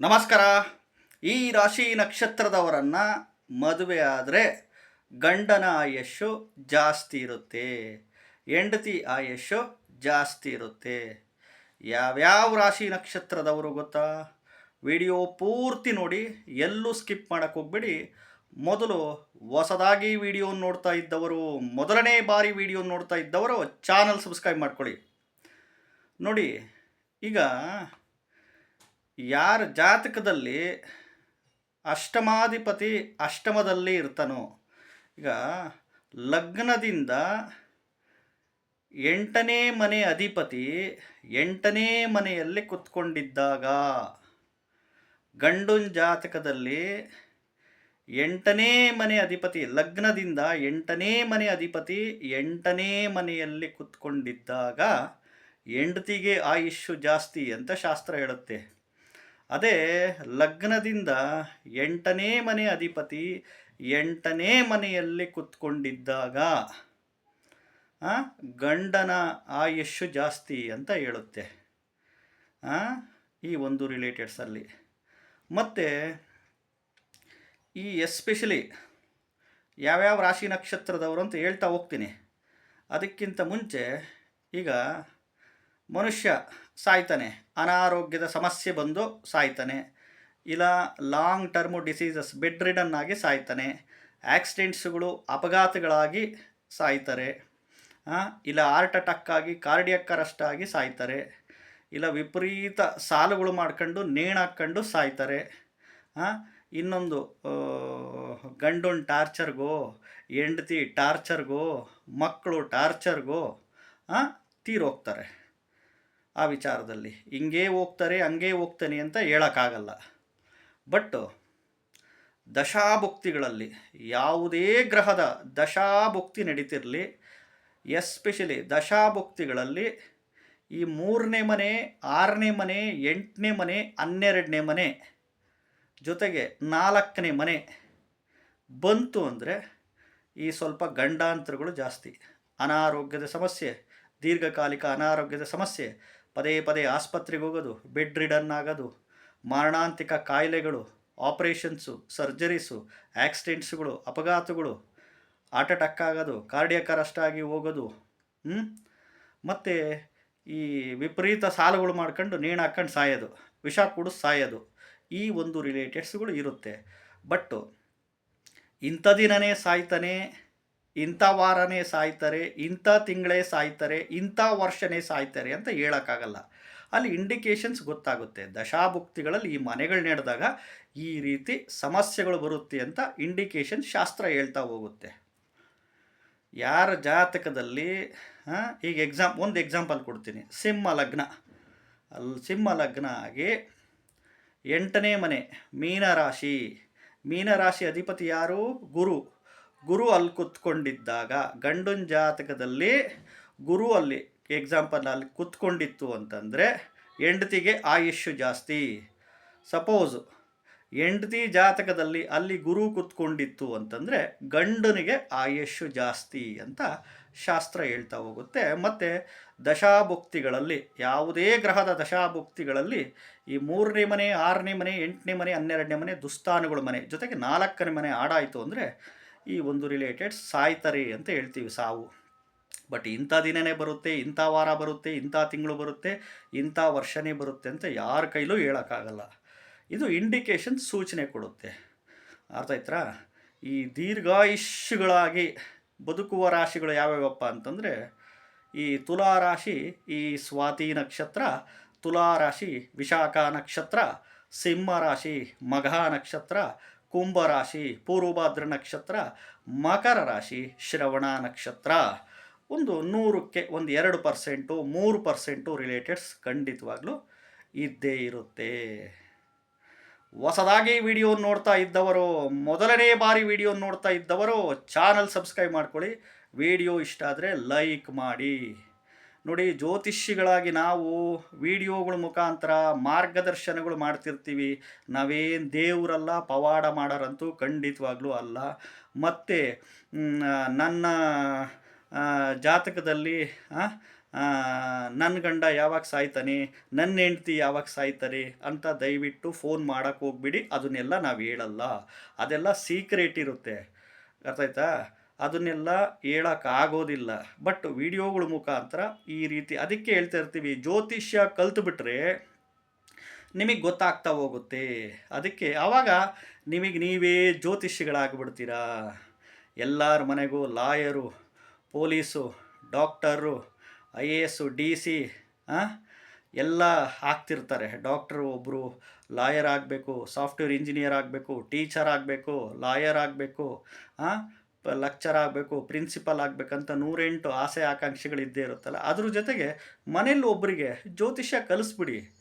ನಮಸ್ಕಾರ. ಈ ರಾಶಿ ನಕ್ಷತ್ರದವರನ್ನು ಮದುವೆ ಆದರೆ ಗಂಡನ ಆಯಸ್ಸು ಜಾಸ್ತಿ ಇರುತ್ತೆ. ಹೆಂಡತಿ ಆಯಸ್ಸು ಜಾಸ್ತಿ ಇರುತ್ತೆ. ಯಾವ್ಯಾವ ರಾಶಿ ನಕ್ಷತ್ರದವರು ಗೊತ್ತಾ? ವಿಡಿಯೋ ಪೂರ್ತಿ ನೋಡಿ, ಎಲ್ಲೂ ಸ್ಕಿಪ್ ಮಾಡೋಕ್ಕೆ ಹೋಗ್ಬೇಡಿ. ಮೊದಲು ಹೊಸದಾಗಿ ವಿಡಿಯೋ ನೋಡ್ತಾ ಇದ್ದವರು, ಮೊದಲನೇ ಬಾರಿ ವಿಡಿಯೋ ನೋಡ್ತಾ ಇದ್ದವರು, ಚಾನಲ್ ಸಬ್ಸ್ಕ್ರೈಬ್ ಮಾಡ್ಕೊಳ್ಳಿ. ನೋಡಿ, ಈಗ ಯಾರ ಜಾತಕದಲ್ಲಿ ಅಷ್ಟಮಾಧಿಪತಿ ಅಷ್ಟಮದಲ್ಲಿ ಇರ್ತಾನೋ, ಈಗ ಲಗ್ನದಿಂದ ಎಂಟನೇ ಮನೆ ಅಧಿಪತಿ ಎಂಟನೇ ಮನೆಯಲ್ಲಿ ಕುತ್ಕೊಂಡಿದ್ದಾಗ ಗಂಡುನ್ ಜಾತಕದಲ್ಲಿ ಎಂಟನೇ ಮನೆ ಅಧಿಪತಿ, ಲಗ್ನದಿಂದ ಎಂಟನೇ ಮನೆ ಅಧಿಪತಿ ಎಂಟನೇ ಮನೆಯಲ್ಲಿ ಕುತ್ಕೊಂಡಿದ್ದಾಗ ಹೆಂಡತಿಗೆ ಆಯುಷ್ಯು ಜಾಸ್ತಿ ಅಂತ ಶಾಸ್ತ್ರ ಹೇಳುತ್ತೆ. ಅದೇ ಲಗ್ನದಿಂದ ಎಂಟನೇ ಮನೆ ಅಧಿಪತಿ ಎಂಟನೇ ಮನೆಯಲ್ಲಿ ಕುತ್ಕೊಂಡಿದ್ದಾಗ ಗಂಡನ ಆಯುಷ್ಯು ಜಾಸ್ತಿ ಅಂತ ಹೇಳುತ್ತೆ. ಈ ಒಂದು ರಿಲೇಟೆಡ್ಸಲ್ಲಿ ಮತ್ತು ಈ ಎಸ್ಪೆಷಲಿ ಯಾವ್ಯಾವ ರಾಶಿ ನಕ್ಷತ್ರದವರು ಅಂತ ಹೇಳ್ತಾ ಹೋಗ್ತೀನಿ. ಅದಕ್ಕಿಂತ ಮುಂಚೆ ಈಗ ಮನುಷ್ಯ ಸಾಯ್ತಾನೆ. ಅನಾರೋಗ್ಯದ ಸಮಸ್ಯೆ ಬಂದು ಸಾಯ್ತಾನೆ. ಇಲ್ಲ long term diseases bed ridden ಆಗಿ ಸಾಯ್ತಾನೆ. ಆಕ್ಸಿಡೆಂಟ್ಸ್ಗಳು ಅಪಘಾತಗಳಾಗಿ ಸಾಯ್ತಾರೆ. ಇಲ್ಲ ಹಾರ್ಟ್ ಅಟ್ಯಾಕ್ ಆಗಿ ಕಾರ್ಡಿಯಕ್ ಅರೆಸ್ಟ್ ಆಗಿ ಸಾಯ್ತಾರೆ. ಇಲ್ಲ ವಿಪರೀತ ಸಾಲುಗಳು ಮಾಡ್ಕೊಂಡು ನೇಣಾಕೊಂಡು ಸಾಯ್ತಾರೆ. ಆ, ಇನ್ನೊಂದು ಗಂಡನ ಟಾರ್ಚರ್ಗೋ ಹೆಂಡತಿ ಟಾರ್ಚರ್ಗೋ ಮಕ್ಕಳು ಟಾರ್ಚರ್ಗೋ ತೀರೋಗ್ತಾರೆ ಆ ವಿಚಾರದಲ್ಲಿ. ಹಿಂಗೇ ಹೋಗ್ತಾರೆ, ಹಂಗೇ ಹೋಗ್ತಾನೆ ಅಂತ ಹೇಳೋಕ್ಕಾಗಲ್ಲ. ಬಟ್ ದಶಾಭುಕ್ತಿಗಳಲ್ಲಿ, ಯಾವುದೇ ಗ್ರಹದ ದಶಾಭುಕ್ತಿ ನಡೀತಿರಲಿ, ಎಸ್ಪೆಷಲಿ ದಶಾಭುಕ್ತಿಗಳಲ್ಲಿ, ಈ ಮೂರನೇ ಮನೆ, ಆರನೇ ಮನೆ, ಎಂಟನೇ ಮನೆ, ಹನ್ನೆರಡನೇ ಮನೆ ಜೊತೆಗೆ ನಾಲ್ಕನೇ ಮನೆ ಬಂತು ಅಂದರೆ ಈ ಸ್ವಲ್ಪ ಗಂಡಾಂತರಗಳು ಜಾಸ್ತಿ. ಅನಾರೋಗ್ಯದ ಸಮಸ್ಯೆ, ದೀರ್ಘಕಾಲಿಕ ಅನಾರೋಗ್ಯದ ಸಮಸ್ಯೆ ಪದೇ ಪದೇ ಆಸ್ಪತ್ರೆಗೆ ಹೋಗೋದು, ಬೆಡ್ ರಿಡನ್ ಆಗೋದು, ಮಾರಣಾಂತಿಕ ಕಾಯಿಲೆಗಳು, ಆಪರೇಷನ್ಸು, ಸರ್ಜರೀಸು, ಆಕ್ಸಿಡೆಂಟ್ಸ್ಗಳು, ಅಪಘಾತಗಳು, ಹಾರ್ಟ್ ಅಟ್ಯಾಕ್ ಆಗೋದು, ಕಾರ್ಡಿಯಕ್ ಅರೆಸ್ಟ್ ಆಗಿ ಹೋಗೋದು ಮತ್ತು ಈ ವಿಪರೀತ ಸಾಲಗಳು ಮಾಡ್ಕೊಂಡು ನೇಣು ಹಾಕ್ಕೊಂಡು ಸಾಯೋದು, ವಿಷ ಕುಡಿದು ಸಾಯೋದು, ಈ ಒಂದು ರಿಲೇಟೆಡ್ಸ್ಗಳು ಇರುತ್ತೆ. ಬಟ್ಟು ಇಂಥ ದಿನನೇ ಸಾಯ್ತಾನೆ ಇಂಥ ವಾರನೇ ಸಾಯ್ತಾರೆ, ಇಂಥ ತಿಂಗಳೇ ಸಾಯ್ತಾರೆ, ಇಂಥ ವರ್ಷನೇ ಸಾಯ್ತಾರೆ ಅಂತ ಹೇಳೋಕ್ಕಾಗಲ್ಲ. ಅಲ್ಲಿ ಇಂಡಿಕೇಶನ್ಸ್ ಗೊತ್ತಾಗುತ್ತೆ. ದಶಾಭುಕ್ತಿಗಳಲ್ಲಿ ಈ ಮನೆಗಳು ನಡೆದಾಗ ಈ ರೀತಿ ಸಮಸ್ಯೆಗಳು ಬರುತ್ತೆ ಅಂತ ಇಂಡಿಕೇಶನ್ ಶಾಸ್ತ್ರ ಹೇಳ್ತಾ ಹೋಗುತ್ತೆ. ಯಾರ ಜಾತಕದಲ್ಲಿ ಈಗ ಎಕ್ಸಾಮ್ ಒಂದು ಎಕ್ಸಾಂಪಲ್ ಕೊಡ್ತೀನಿ. ಸಿಂಹ ಲಗ್ನ. ಅಲ್ಲಿ ಸಿಂಹ ಲಗ್ನ ಆಗಿ ಎಂಟನೇ ಮನೆ, ಮೀನರಾಶಿ. ಮೀನರಾಶಿ ಅಧಿಪತಿ ಯಾರು? ಗುರು. ಗುರು ಅಲ್ಲಿ ಕುತ್ಕೊಂಡಿದ್ದಾಗ ಗಂಡನ ಜಾತಕದಲ್ಲಿ ಗುರು ಅಲ್ಲಿ ಎಕ್ಸಾಂಪಲ್ ಅಲ್ಲಿ ಕುತ್ಕೊಂಡಿತ್ತು ಅಂತಂದರೆ ಹೆಂಡತಿಗೆ ಆಯುಷ್ಯು ಜಾಸ್ತಿ. ಸಪೋಸ್ ಹೆಂಡತಿ ಜಾತಕದಲ್ಲಿ ಅಲ್ಲಿ ಗುರು ಕುತ್ಕೊಂಡಿತ್ತು ಅಂತಂದರೆ ಗಂಡನಿಗೆ ಆಯುಷ್ಯು ಜಾಸ್ತಿ ಅಂತ ಶಾಸ್ತ್ರ ಹೇಳ್ತಾ ಹೋಗುತ್ತೆ. ಮತ್ತು ದಶಾಭುಕ್ತಿಗಳಲ್ಲಿ, ಯಾವುದೇ ಗ್ರಹದ ದಶಾಭುಕ್ತಿಗಳಲ್ಲಿ ಈ ಮೂರನೇ ಮನೆ, ಆರನೇ ಮನೆ, ಎಂಟನೇ ಮನೆ, ಹನ್ನೆರಡನೇ ಮನೆ ದುಸ್ತಾನುಗಳ ಮನೆ, ಜೊತೆಗೆ ನಾಲ್ಕನೇ ಮನೆ ಆಡಾಯಿತು ಅಂದರೆ ಈ ಒಂದು ರಿಲೇಟೆಡ್ ಸಾಯ್ತಾರೆ ಅಂತ ಹೇಳ್ತೀವಿ ಸಾವು. ಬಟ್ ಇಂಥ ದಿನನೇ ಬರುತ್ತೆ, ಇಂಥ ವಾರ ಬರುತ್ತೆ, ಇಂಥ ತಿಂಗಳು ಬರುತ್ತೆ, ಇಂಥ ವರ್ಷನೇ ಬರುತ್ತೆ ಅಂತ ಯಾರ ಕೈಲೂ ಹೇಳೋಕ್ಕಾಗಲ್ಲ. ಇದು ಇಂಡಿಕೇಶನ್ ಸೂಚನೆ ಕೊಡುತ್ತೆ. ಅರ್ಥ ಆಯ್ತಾ ಈ ದೀರ್ಘಾಯುಷ್ಯಗಳಾಗಿ ಬದುಕುವ ರಾಶಿಗಳು ಯಾವ್ಯಾವಪ್ಪ ಅಂತಂದರೆ, ಈ ತುಲಾ ರಾಶಿ, ಈ ಸ್ವಾತಿ ನಕ್ಷತ್ರ, ತುಲಾ ರಾಶಿ, ವಿಶಾಖ ನಕ್ಷತ್ರ, ಸಿಂಹ ರಾಶಿ, ಮಘ ನಕ್ಷತ್ರ ಕುಂಭ ರಾಶಿ, ಪೂರ್ವಭಾದ್ರ ನಕ್ಷತ್ರ, ಮಕರ ರಾಶಿ, ಶ್ರವಣ ನಕ್ಷತ್ರ. ಒಂದು ನೂರಕ್ಕೆ ಒಂದು ಎರಡು ಪರ್ಸೆಂಟು, ಮೂರು ಪರ್ಸೆಂಟು ರಿಲೇಟೆಡ್ಸ್ ಖಂಡಿತವಾಗ್ಲೂ ಇದ್ದೇ ಇರುತ್ತೆ. ಹೊಸದಾಗಿ ವಿಡಿಯೋ ನೋಡ್ತಾ ಇದ್ದವರು, ಮೊದಲನೇ ಬಾರಿ ವಿಡಿಯೋ ನೋಡ್ತಾ ಇದ್ದವರು ಚಾನಲ್ ಸಬ್ಸ್ಕ್ರೈಬ್ ಮಾಡ್ಕೊಳ್ಳಿ. ವಿಡಿಯೋ ಇಷ್ಟ ಆದರೆ ಲೈಕ್ ಮಾಡಿ. ನೋಡಿ ಜ್ಯೋತಿಷಿಗಳಾಗಿ ನಾವು ವಿಡಿಯೋಗಳ ಮುಖಾಂತರ ಮಾರ್ಗದರ್ಶನಗಳು ಮಾಡ್ತಿರ್ತೀವಿ. ನಾವೇನು ದೇವರಲ್ಲ, ಪವಾಡ ಮಾಡೋರಂತೂ ಖಂಡಿತವಾಗ್ಲೂ ಅಲ್ಲ. ಮತ್ತು ನನ್ನ ಜಾತಕದಲ್ಲಿ ನನ್ನ ಗಂಡ ಯಾವಾಗ ಸಾಯ್ತಾನೆ ನನ್ನ ಹೆಂಡ್ತಿ ಯಾವಾಗ ಸಾಯ್ತಾರೆ ಅಂತ ದಯವಿಟ್ಟು ಫೋನ್ ಮಾಡೋಕ್ಕೆ ಹೋಗ್ಬಿಡಿ. ಅದನ್ನೆಲ್ಲ ನಾವು ಹೇಳಲ್ಲ. ಅದೆಲ್ಲ ಸೀಕ್ರೆಟ್ ಇರುತ್ತೆ. ಅರ್ಥ ಆಯ್ತಾ ಅದನ್ನೆಲ್ಲ ಹೇಳೋಕ್ಕಾಗೋದಿಲ್ಲ ಬಟ್ ವಿಡಿಯೋಗಳ ಮುಖಾಂತರ ಈ ರೀತಿ ಅದಕ್ಕೆ ಹೇಳ್ತಾ ಇರ್ತೀವಿ, ಜ್ಯೋತಿಷ್ಯ ಕಲ್ತ್ಬಿಟ್ರೆ ನಿಮಗೆ ಗೊತ್ತಾಗ್ತಾ ಹೋಗುತ್ತೆ. ಅದಕ್ಕೆ ಆವಾಗ ನಿಮಗೆ ನೀವೇ ಜ್ಯೋತಿಷಿಗಳಾಗ್ಬಿಡ್ತೀರಾ ಎಲ್ಲರ ಮನೆಗೂ lawyer, police, doctor, I A S D C ಎಲ್ಲ ಆಗ್ತಿರ್ತಾರೆ. ಡಾಕ್ಟ್ರು ಒಬ್ಬರು ಲಾಯರ್ ಆಗಬೇಕು, ಸಾಫ್ಟ್ವೇರ್ ಇಂಜಿನಿಯರ್ ಆಗಬೇಕು, ಟೀಚರ್ ಆಗಬೇಕು, ಲಾಯರ್ ಆಗಬೇಕು ಲೆಕ್ಚರ್ ಆಗಬೇಕು ಪ್ರಿನ್ಸಿಪಲ್ ಆಗಬೇಕಂತ ನೂರೆಂಟು ಆಸೆ ಆಕಾಂಕ್ಷೆಗಳು ಇದ್ದೇ ಇರುತ್ತಲ್ಲ. ಅದ್ರ ಜೊತೆಗೆ ಮನೇಲಿ ಒಬ್ಬರಿಗೆ ಜ್ಯೋತಿಷ್ಯ ಕಲಿಸ್ಬಿಡಿ.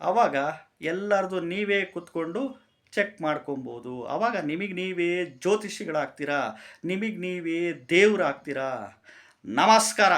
ಆವಾಗ ಎಲ್ಲರದು ನೀವೇ ಕೂತ್ಕೊಂಡು ಚೆಕ್ ಮಾಡ್ಕೊಬೋದು. ಆವಾಗ ನಿಮಗೆ ನೀವೇ ಜ್ಯೋತಿಷಿಗಳಾಗ್ತೀರಾ ನಿಮಗೆ ನೀವೇ ದೇವ್ರಾಗ್ತೀರಾ? ನಮಸ್ಕಾರ.